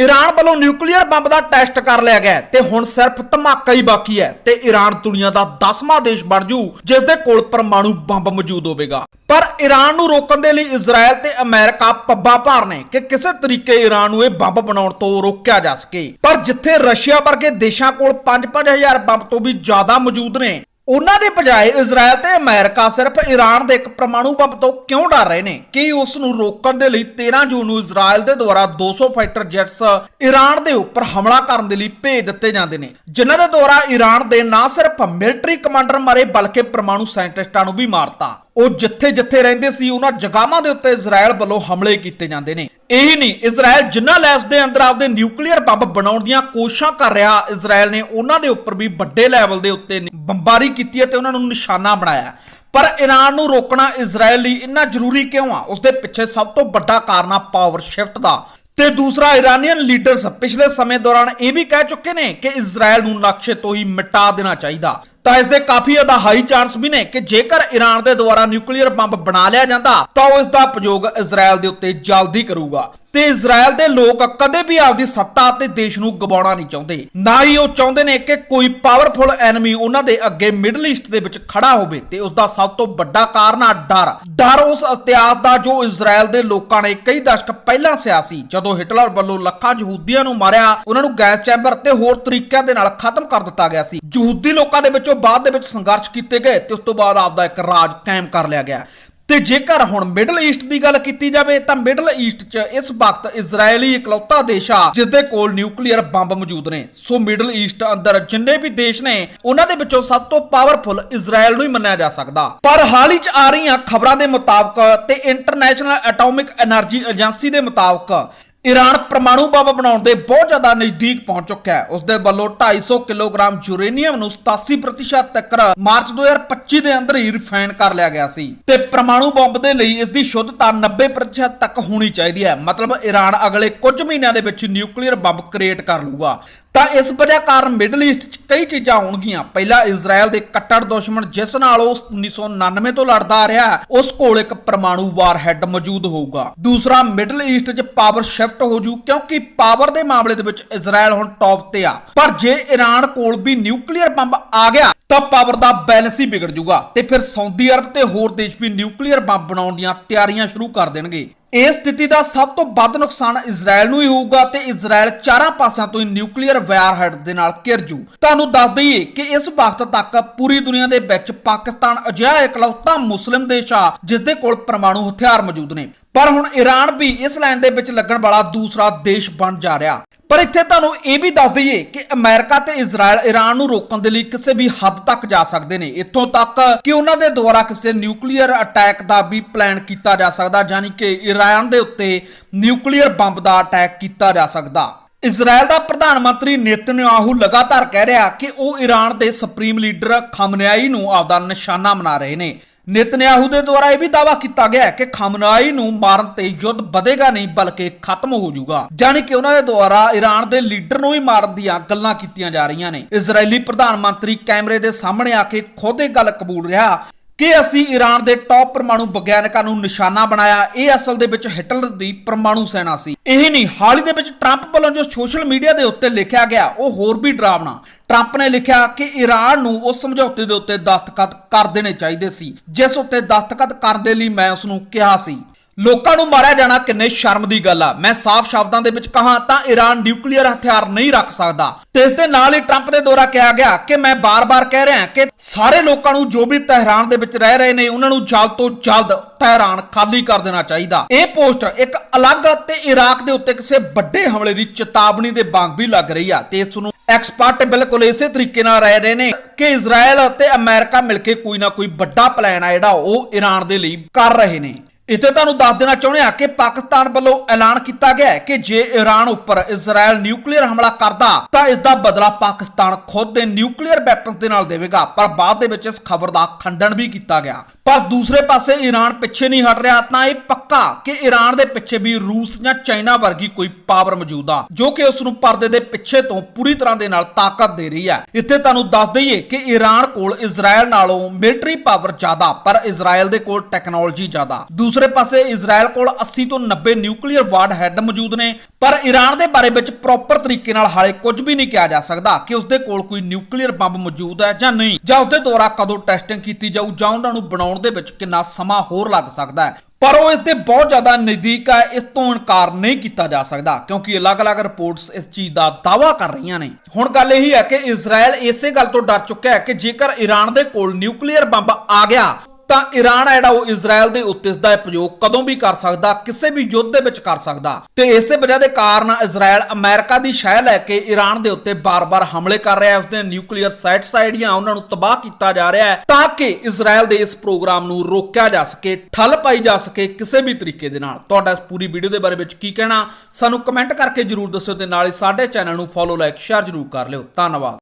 Iran ਵੱਲੋਂ nuclear bomb ਦਾ test ਕਰ ਲਿਆ ਗਿਆ ਤੇ ਹੁਣ ਸਿਰਫ ਧਮਾਕਾ ਹੀ ਬਾਕੀ ਹੈ ਤੇ ਈਰਾਨ ਦੁਨੀਆ ਦਾ 10ਵਾਂ ਦੇਸ਼ ਬਣ ਜੂ ਜਿਸ ਦੇ ਕੋਲ ਪਰਮਾਣੂ ਬੰਬ ਮੌਜੂਦ ਹੋਵੇਗਾ। ਪਰ ਈਰਾਨ ਨੂੰ ਰੋਕਣ ਦੇ ਲਈ ਇਜ਼ਰਾਈਲ ਤੇ ਅਮਰੀਕਾ ਪੱਬਾਂ ਭਾਰ ਨੇ ਕਿ ਕਿਸੇ ਤਰੀਕੇ ਈਰਾਨ ਨੂੰ ਇਹ ਬੰਬ ਬਣਾਉਣ ਤੋਂ ਰੋਕਿਆ ਜਾ ਸਕੇ। ਪਰ ਜਿੱਥੇ ਰਸ਼ੀਆ ਵਰਗੇ ਦੇਸ਼ਾਂ ਕੋਲ 5-5000 ਬੰਬ ਤੋਂ ਵੀ ਜ਼ਿਆਦਾ ਮੌਜੂਦ ਨੇ ਉਹਨਾਂ ਦੇ ਬਜਾਏ ਇਜ਼ਰਾਈਲ ਤੇ ਅਮਰੀਕਾ ਸਿਰਫ ਈਰਾਨ ਦੇ ਇੱਕ ਪਰਮਾਣੂ ਬੰਬ ਤੋਂ ਕਿਉਂ ਡਰ ਰਹੇ ਨੇ? ਕਿ ਉਸ ਨੂੰ ਰੋਕਣ ਦੇ ਲਈ 13 ਜੂਨ ਨੂੰ ਇਜ਼ਰਾਈਲ ਦੇ ਦੁਆਰਾ 200 ਫਾਈਟਰ ਜੈਟਸ ਈਰਾਨ ਦੇ ਉੱਪਰ ਹਮਲਾ ਕਰਨ ਦੇ ਲਈ ਭੇਜ ਦਿੱਤੇ ਜਾਂਦੇ ਨੇ, ਜਿਨ੍ਹਾਂ ਦੇ ਦੁਆਰਾ ਈਰਾਨ ਦੇ ਨਾ ਸਿਰਫ ਮਿਲਟਰੀ ਕਮਾਂਡਰ ਮਾਰੇ, ਬਲਕਿ ਪਰਮਾਣੂ ਸਾਇੰਟਿਸਟਾਂ ਨੂੰ ਵੀ ਮਾਰਤਾ ਉਹ ਜਿੱਥੇ-ਜਿੱਥੇ ਰਹਿੰਦੇ ਸੀ, ਉਹਨਾਂ ਜਗ੍ਹਾਵਾਂ ਦੇ ਉੱਤੇ ਇਜ਼ਰਾਈਲ ਵੱਲੋਂ ਹਮਲੇ ਕੀਤੇ ਜਾਂਦੇ ਨੇ। ਇਹੀ ਨਹੀਂ ਇਜ਼ਰਾਈਲ ਜਿੰਨਾ ਲੈਬਸ ਦੇ ਅੰਦਰ ਆਪਦੇ ਨਿਊਕਲੀਅਰ ਬੰਬ ਬਣਾਉਣ ਦੀਆਂ ਕੋਸ਼ਿਸ਼ਾਂ ਕਰ ਰਿਹਾ ਇਜ਼ਰਾਈਲ ਨੇ ਉਹਨਾਂ ਦੇ ਉੱਪਰ ਵੀ ਵੱਡੇ ਲੈਵਲ ਦੇ ਉੱਤੇ ਬੰਬਾਰੀ ਕੀਤੀ ਹੈ ਉਹਨਾਂ ਨੂੰ ਨਿਸ਼ਾਨਾ ਬਣਾਇਆ ਪਰ ਈਰਾਨ ਨੂੰ ਰੋਕਣਾ ਇਜ਼ਰਾਈਲ ਲਈ ਇੰਨਾ ਜ਼ਰੂਰੀ ਕਿਉਂ ਆ? ਉਸ ਦੇ ਪਿੱਛੇ ਸਭ ਤੋਂ ਵੱਡਾ ਕਾਰਨ ਆ ਪਾਵਰ ਸ਼ਿਫਟ ਦਾ। ਤੇ ਦੂਸਰਾ, ਇਰਾਨੀਅਨ ਲੀਡਰਸ ਪਿਛਲੇ ਸਮੇਂ ਦੌਰਾਨ ਇਹ ਵੀ ਕਹਿ ਚੁੱਕੇ ਨੇ ਕਿ ਇਜ਼ਰਾਈਲ ਨੂੰ ਨਕਸ਼ੇ ਤੋਂ ਹੀ ਮਿਟਾ ਦੇਣਾ ਚਾਹੀਦਾ। ਤਾਂ ਇਸ ਦੇ ਕਾਫੀ ਜ਼ਿਆਦਾ ਹਾਈ ਚਾਂਸ ਵੀ ਨੇ ਕਿ ਜੇਕਰ ਈਰਾਨ ਦੇ ਦੁਆਰਾ ਨਿਊਕਲੀਅਰ ਬੰਬ ਬਣਾ ਲਿਆ ਜਾਂਦਾ, ਤਾਂ ਉਹ ਇਸ ਦਾ ਉਪਯੋਗ ਇਜ਼ਰਾਈਲ ਦੇ ਉੱਤੇ ਜਲਦੀ ਕਰੂਗਾ। ਤੇ ਇਜ਼ਰਾਈਲ ਦੇ ਲੋਕ ਕਦੇ ਵੀ ਆਪਦੀ ਸੱਤਾ ਅਤੇ ਦੇਸ਼ ਨੂੰ ਗਵਾਉਣਾ ਨਹੀਂ ਚਾਹੁੰਦੇ। ਨਾ ਹੀ ਉਹ ਚਾਹੁੰਦੇ ਨੇ ਕਿ ਕੋਈ ਪਾਵਰਫੁਲ ਐਨਮੀ ਉਹਨਾਂ ਦੇ ਅੱਗੇ ਮਿਡਲ ਈਸਟ ਦੇ ਵਿੱਚ ਖੜਾ ਹੋਵੇ ਤੇ ਉਸ ਦਾ ਸਭ ਤੋਂ ਵੱਡਾ ਕਾਰਨ ਆ ਡਰ। ਡਰ ਉਸ ਇਤਿਹਾਸ ਦਾ ਜੋ ਇਜ਼ਰਾਈਲ ਦੇ ਲੋਕਾਂ ਨੇ ਕਈ ਦਸ਼ਕ ਪਹਿਲਾਂ ਸਿਆਸੀ ਜਦੋਂ ਹਿਟਲਰ ਵੱਲੋਂ ਲੱਖਾਂ ਯਹੂਦੀਆਂ ਨੂੰ ਮਾਰਿਆ, ਉਹਨਾਂ ਨੂੰ ਗੈਸ ਚੈਂਬਰ ਤੇ ਹੋਰ ਤਰੀਕਿਆਂ ਦੇ ਨਾਲ ਖਤਮ ਕਰ ਦਿੱਤਾ ਗਿਆ ਸੀ। ਯਹੂਦੀ ਲੋਕਾਂ ਦੇ ਵਿੱਚੋਂ ਬਾਅਦ ਦੇ ਵਿੱਚ ਸੰਘਰਸ਼ ਕੀਤੇ ਗਏ ਤੇ ਉਸ ਤੋਂ ਬਾਅਦ ਆਪਦਾ ਇੱਕ ਰਾਜ ਕਾਇਮ ਕਰ ਲਿਆ ਗਿਆ। ਤੇ ਜੇਕਰ ਹੁਣ ਮਿਡਲ ਈਸਟ ਦੀ ਗੱਲ ਕੀਤੀ ਜਾਵੇ, ਤਾਂ ਮਿਡਲ ਈਸਟ 'ਚ ਇਸ ਵਕਤ ਇਜ਼ਰਾਈਲੀ ਇਕਲੌਤਾ ਦੇਸ਼ ਆ ਜਿਸ ਦੇ ਕੋਲ ਨਿਊਕਲੀਅਰ ਬੰਬ ਮੌਜੂਦ ਨੇ। ਸੋ ਮਿਡਲ ਈਸਟ ਅੰਦਰ ਜਿੰਨੇ ਵੀ ਦੇਸ਼ ਨੇ, ਉਹਨਾਂ ਦੇ ਵਿੱਚੋਂ ਸਭ ਤੋਂ ਪਾਵਰਫੁਲ ਇਜ਼ਰਾਈਲ ਨੂੰ ਹੀ ਮੰਨਿਆ ਜਾ ਸਕਦਾ। ਪਰ ਹਾਲ ਹੀ 'ਚ ਆ ਰਹੀਆਂ ਖਬਰਾਂ ਦੇ ਮੁਤਾਬਕ ਤੇ ਇੰਟਰਨੈਸ਼ਨਲ ਐਟੋਮਿਕ એનર્ਜੀ ਏਜੰਸੀ ਦੇ ਮੁਤਾਬਕ ਈਰਾਨ ਪਰਮਾਣੂ ਬੰਬ ਬਣਾਉਣ ਦੇ ਬਹੁਤ ਜ਼ਿਆਦਾ ਨਜ਼ਦੀਕ ਪਹੁੰਚ ਚੁੱਕਾ ਹੈ। ਉਸ ਦੇ ਵੱਲੋਂ 250 ਕਿਲੋਗ੍ਰਾਮ ਯੂਰੇਨੀਅਮ ਨੂੰ 87% ਤੱਕ ਮਾਰਚ 2025 ਦੇ ਅੰਦਰ ਹੀ ਰਿਫਾਈਨ ਕਰ ਲਿਆ ਗਿਆ ਸੀ। ਤੇ ਪਰਮਾਣੂ ਬੰਬ ਦੇ ਲਈ ਇਸ ਦੀ ਸ਼ੁੱਧਤਾ 90% ਤੱਕ ਹੋਣੀ ਚਾਹੀਦੀ ਹੈ। ਮਤਲਬ ਈਰਾਨ ਅਗਲੇ ਕੁਝ ਮਹੀਨਿਆਂ ਦੇ ਵਿੱਚ ਨਿਊਕਲੀਅਰ ਬੰਬ ਕ੍ਰੀਏਟ ਕਰ ਲੂਗਾ ਤਾਂ ਇਸ ਵਜ੍ਹਾ ਕਾਰਨ ਮਿਡਲ ਈਸਟ 'ਚ ਕਈ ਚੀਜ਼ਾਂ ਆਉਣਗੀਆਂ ਪਹਿਲਾ ਇਜ਼ਰਾਈਲ ਦੇ ਕੱਟੜ ਦੁਸ਼ਮਣ, ਜਿਸ ਨਾਲ ਉਹ 1999 ਤੋਂ ਲੜਦਾ ਆ ਰਿਹਾ, ਉਸ ਕੋਲ ਇੱਕ ਪਰਮਾਣੂ ਵਾਰਹੈਡ ਮੌਜੂਦ ਹੋਊਗਾ। ਦੂਸਰਾ ਮਿਡਲ ਈਸਟ 'ਚ ਪਾਵਰ ਸ਼ਿਫਟ ਹੋ ਜੂ, ਕਿਉਂਕਿ ਪਾਵਰ ਦੇ ਮਾਮਲੇ ਦੇ ਵਿੱਚ ਇਜ਼ਰਾਈਲ ਹੁਣ ਟੌਪ ਤੇ ਆ। ਪਰ ਜੇ ਈਰਾਨ ਕੋਲ ਵੀ ਨਿਊਕਲੀਅਰ ਬੰਬ ਆ ਗਿਆ ਤਾਂ ਪਾਵਰ ਦਾ ਬੈਲੈਂਸ ਹੀ ਵਿਗੜ ਜੂਗਾ ਤੇ ਫਿਰ ਸਾਊਦੀ ਅਰਬ ਤੇ ਹੋਰ ਦੇਸ਼ ਵੀ ਨਿਊਕਲੀਅਰ ਬੰਬ ਬਣਾਉਣ ਦੀਆਂ ਤਿਆਰੀਆਂ ਸ਼ੁਰੂ ਕਰ ਦੇਣਗੇ। ਇਸ ਸਥਿਤੀ ਦਾ ਸਭ ਤੋਂ ਵੱਧ ਨੁਕਸਾਨ ਇਜ਼ਰਾਈਲ ਨੂੰ ਹੀ ਹੋਊਗਾ ਤੇ ਇਜ਼ਰਾਈਲ ਚਾਰਾਂ ਪਾਸਿਆਂ ਤੋਂ ਹੀ ਨਿਊਕਲੀਅਰ ਵਾਰਹੈਡ ਦੇ ਨਾਲ ਘਿਰ ਜੂ। ਤੁਹਾਨੂੰ ਦੱਸ ਦਈਏ ਕਿ ਇਸ ਵਕਤ ਤੱਕ ਪੂਰੀ ਦੁਨੀਆ ਦੇ ਵਿੱਚ ਪਾਕਿਸਤਾਨ ਅਜਿਹਾ ਇਕਲੌਤਾ ਮੁਸਲਿਮ ਦੇਸ਼ ਆ ਜਿਸ ਦੇ ਕੋਲ ਪਰਮਾਣੂ ਹਥਿਆਰ ਮੌਜੂਦ ਨੇ। ਪਰ ਹੁਣ ਈਰਾਨ ਵੀ ਇਸ ਲਾਈਨ ਦੇ ਵਿੱਚ ਲੱਗਣ ਵਾਲਾ ਦੂਸਰਾ ਦੇਸ਼ ਬਣ ਜਾ ਰਿਹਾ। ਪਰ ਇੱਥੇ ਤੁਹਾਨੂੰ ਇਹ ਵੀ ਦੱਸ ਦਈਏ ਕਿ ਅਮਰੀਕਾ ਤੇ ਇਜ਼ਰਾਈਲ ਈਰਾਨ ਨੂੰ ਰੋਕਣ ਦੇ ਲਈ ਕਿਸੇ ਵੀ ਹੱਦ ਤੱਕ ਜਾ ਸਕਦੇ ਨੇ। ਇੱਥੋਂ ਤੱਕ ਕਿ ਉਹਨਾਂ ਦੇ ਦੁਆਰਾ ਕਿਸੇ ਨਿਊਕਲੀਅਰ ਅਟੈਕ ਦਾ ਵੀ ਪਲਾਨ ਕੀਤਾ ਜਾ ਸਕਦਾ, ਯਾਨੀ ਕਿ ਈਰਾਨ ਦੇ ਉੱਤੇ ਨਿਊਕਲੀਅਰ ਬੰਬ ਦਾ ਅਟੈਕ ਕੀਤਾ ਜਾ ਸਕਦਾ। ਇਜ਼ਰਾਈਲ ਦਾ ਪ੍ਰਧਾਨ ਮੰਤਰੀ ਨੇਤਨਯਾਹੂ ਲਗਾਤਾਰ ਕਹਿ ਰਿਹਾ ਕਿ ਉਹ ਈਰਾਨ ਦੇ ਸੁਪਰੀਮ ਲੀਡਰ ਖਮਨੇਆਈ ਨੂੰ ਆਪਦਾ ਨਿਸ਼ਾਨਾ ਬਣਾ ਰਹੇ ਨੇ। ਨੇਤਨਯਾਹੂ ਦੇ ਦੁਆਰਾ ਇਹ ਵੀ ਦਾਅਵਾ ਕੀਤਾ ਗਿਆ ਹੈ ਕਿ ਖਮਨਾਈ ਨੂੰ ਮਾਰਨ ਤੇ ਯੁੱਧ ਵਧੇਗਾ ਨਹੀਂ, ਬਲਕਿ ਖਤਮ ਹੋ ਜਾਊਗਾ। ਜਾਨੀ ਕਿ ਉਹਨਾਂ ਦੇ ਦੁਆਰਾ ਈਰਾਨ ਦੇ ਲੀਡਰ ਨੂੰ ਵੀ ਮਾਰਨ ਦੀਆਂ ਗੱਲਾਂ ਕੀਤੀਆਂ ਜਾ ਰਹੀਆਂ ਨੇ। ਇਜ਼ਰਾਈਲੀ ਪ੍ਰਧਾਨ ਮੰਤਰੀ ਕੈਮਰੇ ਦੇ ਸਾਹਮਣੇ ਆ ਕੇ ਖੁਦ ਇਹ ਗੱਲ ਕਬੂਲ ਰਿਹਾ। ਕਿ ਅਸੀਂ ਈਰਾਨ ਦੇ ਟੌਪ ਪਰਮਾਣੂ ਵਿਗਿਆਨਕਾਂ ਨੂੰ ਨਿਸ਼ਾਨਾ ਬਣਾਇਆ, ਇਹ ਅਸਲ ਦੇ ਵਿੱਚ ਹਿਟਲਰ ਦੀ ਪਰਮਾਣੂ ਸੈਨਾ ਸੀ। ਇਹ ਨਹੀਂ, ਹਾਲ ਹੀ ਦੇ ਵਿੱਚ ਟਰੰਪ ਵੱਲੋਂ ਜੋ ਸੋਸ਼ਲ ਮੀਡੀਆ ਦੇ ਉੱਤੇ ਲਿਖਿਆ ਗਿਆ, ਉਹ ਹੋਰ ਵੀ ਡਰਾਵਣਾ। ਟਰੰਪ ਨੇ ਲਿਖਿਆ ਕਿ ਈਰਾਨ ਨੂੰ ਉਸ ਸਮਝੌਤੇ ਦੇ ਉੱਤੇ ਦਸਤਖਤ ਕਰ ਦੇਣੇ ਚਾਹੀਦੇ ਸੀ, ਜਿਸ ਉੱਤੇ ਦਸਤਖਤ ਕਰਨ ਦੇ ਲਈ ਮੈਂ ਉਸ ਨੂੰ ਕਿਹਾ ਸੀ। ਲੋਕਾਂ ਨੂੰ ਮਾਰਿਆ ਜਾਣਾ ਕਿੰਨੇ ਸ਼ਰਮ ਦੀ ਗੱਲ ਆ। ਮੈਂ ਸਾਫ਼ ਸ਼ਬਦਾਂ ਦੇ ਵਿੱਚ ਕਹਾਂ ਤਾਂ ਈਰਾਨ ਨਿਊਕਲੀਅਰ ਹਥਿਆਰ ਨਹੀਂ ਰੱਖ ਸਕਦਾ। ਤੇ ਇਸ ਦੇ ਨਾਲ ਹੀ ਟਰੰਪ ਦੇ ਦੁਆਰਾ ਕਿਹਾ ਗਿਆ ਕਿ ਮੈਂ ਬਾਰ-ਬਾਰ ਕਹਿ ਰਿਹਾ ਕਿ ਸਾਰੇ ਲੋਕਾਂ ਨੂੰ ਜੋ ਵੀ ਤਹਿਰਾਨ ਦੇ ਵਿੱਚ ਰਹਿ ਰਹੇ ਨੇ, ਉਹਨਾਂ ਨੂੰ ਜਲਦ ਤੋਂ ਜਲਦ ਤਹਿਰਾਨ ਖਾਲੀ ਕਰ ਦੇਣਾ ਚਾਹੀਦਾ। ਇਹ ਪੋਸਟ ਇੱਕ ਅਲੱਗ ਤੇ ਇਰਾਕ ਦੇ ਉੱਤੇ ਕਿਸੇ ਵੱਡੇ ਹਮਲੇ ਦੀ ਚੇਤਾਵਨੀ ਦੇ ਵਾਂਗ ਵੀ ਲੱਗ ਰਹੀ ਆ ਤੇ ਇਸ ਨੂੰ ਐਕਸਪਰਟ ਬਿਲਕੁਲ ਇਸੇ ਤਰੀਕੇ ਨਾਲ ਰਹਿ ਰਹੇ ਨੇ ਕਿ ਇਜ਼ਰਾਈਲ ਅਤੇ ਅਮਰੀਕਾ ਮਿਲ ਕੇ ਕੋਈ ਨਾ ਕੋਈ ਵੱਡਾ ਪਲਾਨ ਆ ਜਿਹੜਾ ਉਹ ਈਰਾਨ ਦੇ ਲਈ ਕਰ ਰਹੇ ਨੇ। ਇੱਥੇ ਤੁਹਾਨੂੰ ਦੱਸ ਦੇਣਾ ਚਾਹੁੰਦੇ ਆ ਕਿ ਪਾਕਿਸਤਾਨ ਵੱਲੋਂ ਐਲਾਨ ਕੀਤਾ ਗਿਆ ਹੈ ਕਿ ਜੇ ਈਰਾਨ ਉੱਪਰ ਇਜ਼ਰਾਈਲ ਨਿਊਕਲੀਅਰ ਹਮਲਾ ਕਰਦਾ ਤਾਂ ਇਸ ਦਾ ਬਦਲਾ ਪਾਕਿਸਤਾਨ ਖੁਦ ਦੇ ਨਿਊਕਲੀਅਰ ਵੈਪਨਸ ਦੇ ਨਾਲ ਦੇਵੇਗਾ। ਪਰ ਬਾਅਦ ਦੇ ਵਿੱਚ ਇਸ ਖਬਰ ਦਾ ਖੰਡਨ ਵੀ ਕੀਤਾ ਗਿਆ। ਪਰ ਦੂਸਰੇ ਪਾਸੇ ਈਰਾਨ ਪਿੱਛੇ ਨਹੀਂ ਹਟ ਰਿਹਾ, ਤਾਂ ਇਹ ਪੱਕਾ ਕਿ ਈਰਾਨ ਦੇ ਪਿੱਛੇ ਵੀ ਰੂਸ ਜਾਂ ਚਾਈਨਾ ਵਰਗੀ ਕੋਈ ਪਾਵਰ ਮੌਜੂਦ ਆ, ਜੋ ਕਿ ਉਸ ਨੂੰ ਪਰਦੇ ਦੇ ਪਿੱਛੇ ਤੋਂ ਪੂਰੀ ਤਰ੍ਹਾਂ ਦੇ ਨਾਲ ਤਾਕਤ ਦੇ ਰਹੀ ਹੈ ਇੱਥੇ ਤੁਹਾਨੂੰ ਦੱਸ ਦਈਏ ਕਿ ਈਰਾਨ ਕੋਲ ਇਜ਼ਰਾਈਲ ਨਾਲੋਂ ਮਿਲਟਰੀ ਪਾਵਰ ਜ਼ਿਆਦਾ, ਪਰ ਇਜ਼ਰਾਈਲ ਦੇ ਕੋਲ ਟੈਕਨੋਲੋਜੀ ਜ਼ਿਆਦਾ। ਦੂਸਰੇ ਪਾਸੇ ਇਜ਼ਰਾਈਲ ਕੋਲ 80 ਤੋਂ 90 ਨਿਊਕਲੀਅਰ ਵਾਰਡ ਹੈਡ ਮੌਜੂਦ ਨੇ, ਪਰ ਈਰਾਨ ਦੇ ਬਾਰੇ ਵਿੱਚ ਪ੍ਰੋਪਰ ਤਰੀਕੇ ਨਾਲ ਹਾਲੇ ਕੁਝ ਵੀ ਨਹੀਂ ਕਿਹਾ ਜਾ ਸਕਦਾ ਕਿ ਉਸਦੇ ਕੋਲ ਕੋਈ ਨਿਊਕਲੀਅਰ ਬੰਬ ਮੌਜੂਦ ਹੈ ਜਾਂ ਨਹੀਂ, ਜਾਂ ਉਸਦੇ ਦੁਆਰਾ ਕਦੋਂ ਟੈਸਟਿੰਗ ਕੀਤੀ ਜਾਊ ਜਾਂ ਉਹਨਾਂ ਨੂੰ ਬਣਾਉਣ ਦੇ ਵਿੱਚ ਕਿੰਨਾ ਸਮਾਂ ਹੋਰ ਲੱਗ ਸਕਦਾ ਹੈ। ਪਰ ਉਹ ਇਸ ਦੇ ਬਹੁਤ ਜ਼ਿਆਦਾ ਨਜ਼ਦੀਕ ਹੈ, ਇਸ ਤੋਂ ਇਨਕਾਰ ਨਹੀਂ ਕੀਤਾ ਜਾ ਸਕਦਾ, ਕਿਉਂਕਿ ਅਲੱਗ-ਅਲੱਗ ਰਿਪੋਰਟਸ ਇਸ ਚੀਜ਼ ਦਾ ਦਾਅਵਾ ਕਰ ਰਹੀਆਂ ਨੇ। ਹੁਣ ਗੱਲ ਇਹੀ ਹੈ ਕਿ ਇਜ਼ਰਾਈਲ ਇਸੇ ਗੱਲ ਤੋਂ ਡਰ ਚੁੱਕਿਆ ਹੈ ਕਿ ਜੇਕਰ ਈਰਾਨ ਦੇ ਕੋਲ ਨਿਊਕਲੀਅਰ ਬੰਬ ਆ ਗਿਆ ਤਾਂ ਈਰਾਨ ਹੈ ਜਿਹੜਾ ਉਹ ਇਜ਼ਰਾਈਲ ਦੇ ਉੱਤੇ ਇਸ ਦਾ ਉਪਯੋਗ ਕਦੋਂ ਵੀ ਕਰ ਸਕਦਾ, ਕਿਸੇ ਵੀ ਯੁੱਧ ਦੇ ਵਿੱਚ ਕਰ ਸਕਦਾ। ਤੇ ਇਸੇ ਵਜ੍ਹਾ ਦੇ ਕਾਰਨ ਇਜ਼ਰਾਈਲ ਅਮਰੀਕਾ ਦੀ ਸ਼ਹਿ ਲੈ ਕੇ ਈਰਾਨ ਦੇ ਉੱਤੇ ਬਾਰ-ਬਾਰ ਹਮਲੇ ਕਰ ਰਿਹਾ ਹੈ। ਉਸਦੇ ਨਿਊਕਲੀਅਰ ਸਾਈਟਸ ਜਿਹੜੀਆਂ ਉਹਨਾਂ ਨੂੰ ਤਬਾਹ ਕੀਤਾ ਜਾ ਰਿਹਾ ਹੈ ਤਾਂ ਕਿ ਇਜ਼ਰਾਈਲ ਦੇ ਇਸ ਪ੍ਰੋਗਰਾਮ ਨੂੰ ਰੋਕਿਆ ਜਾ ਸਕੇ, ਠੱਲ ਪਾਈ ਜਾ ਸਕੇ ਕਿਸੇ ਵੀ ਤਰੀਕੇ ਦੇ ਨਾਲ। ਤੁਹਾਡਾ ਇਸ ਪੂਰੀ ਵੀਡੀਓ ਦੇ ਬਾਰੇ ਵਿੱਚ ਕੀ ਕਹਿਣਾ, ਸਾਨੂੰ ਕਮੈਂਟ ਕਰਕੇ ਜਰੂਰ ਦੱਸਿਓ ਤੇ ਨਾਲ ਹੀ ਸਾਡੇ ਚੈਨਲ ਨੂੰ ਫੋਲੋ, ਲਾਈਕ, ਸ਼ੇਅਰ ਜਰੂਰ ਕਰ ਲਿਓ। ਧੰਨਵਾਦ।